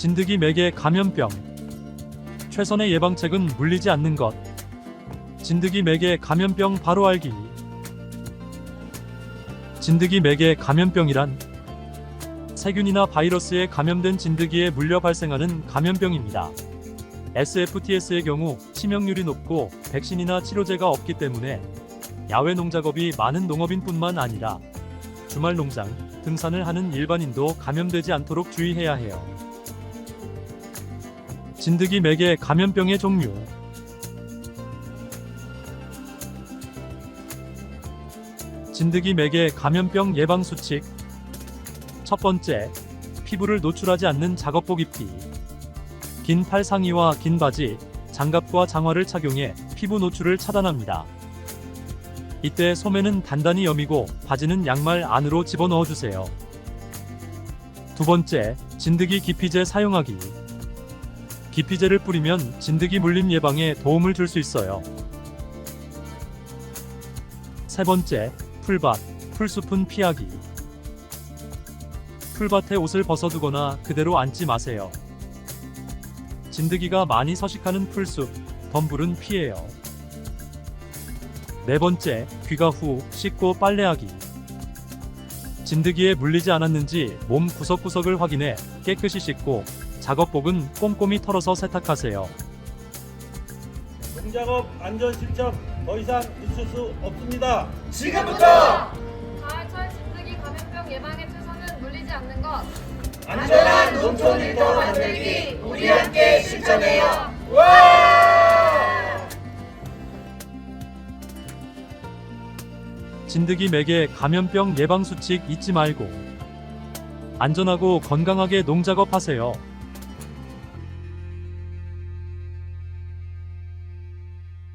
진드기 매개 감염병. 최선의 예방책은 물리지 않는 것. 진드기 매개 감염병 바로 알기. 진드기 매개 감염병이란 세균이나 바이러스에 감염된 진드기에 물려 발생하는 감염병입니다. SFTS의 경우 치명률이 높고 백신이나 치료제가 없기 때문에 야외 농작업이 많은 농업인뿐만 아니라 주말 농장, 등산을 하는 일반인도 감염되지 않도록 주의해야 해요. 진드기 매개 감염병의 종류 진드기 매개 감염병 예방 수칙 첫 번째, 피부를 노출하지 않는 작업복 입기 긴 팔 상의와 긴 바지, 장갑과 장화를 착용해 피부 노출을 차단합니다. 이때 소매는 단단히 여미고 바지는 양말 안으로 집어넣어 주세요. 두 번째, 진드기 기피제 사용하기. 기피제를 뿌리면 진드기 물림 예방에 도움을 줄 수 있어요. 세 번째, 풀밭, 풀숲은 피하기. 풀밭에 옷을 벗어두거나 그대로 앉지 마세요. 진드기가 많이 서식하는 풀숲, 덤불은 피해요. 네 번째, 귀가 후 씻고 빨래하기. 진드기에 물리지 않았는지 몸 구석구석을 확인해 깨끗이 씻고 작업복은 꼼꼼히 털어서 세탁하세요. 농작업 안전 실적 더 이상 있을 수 없습니다. 지금부터 가을철 진드기 감염병 예방에 최선은 물리지 않는 것. 안전한 농촌 일터 만들기 우리 함께 실천해요. 진드기 매개 감염병 예방 수칙 잊지 말고 안전하고 건강하게 농작업 하세요.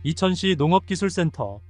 이천시 농업기술센터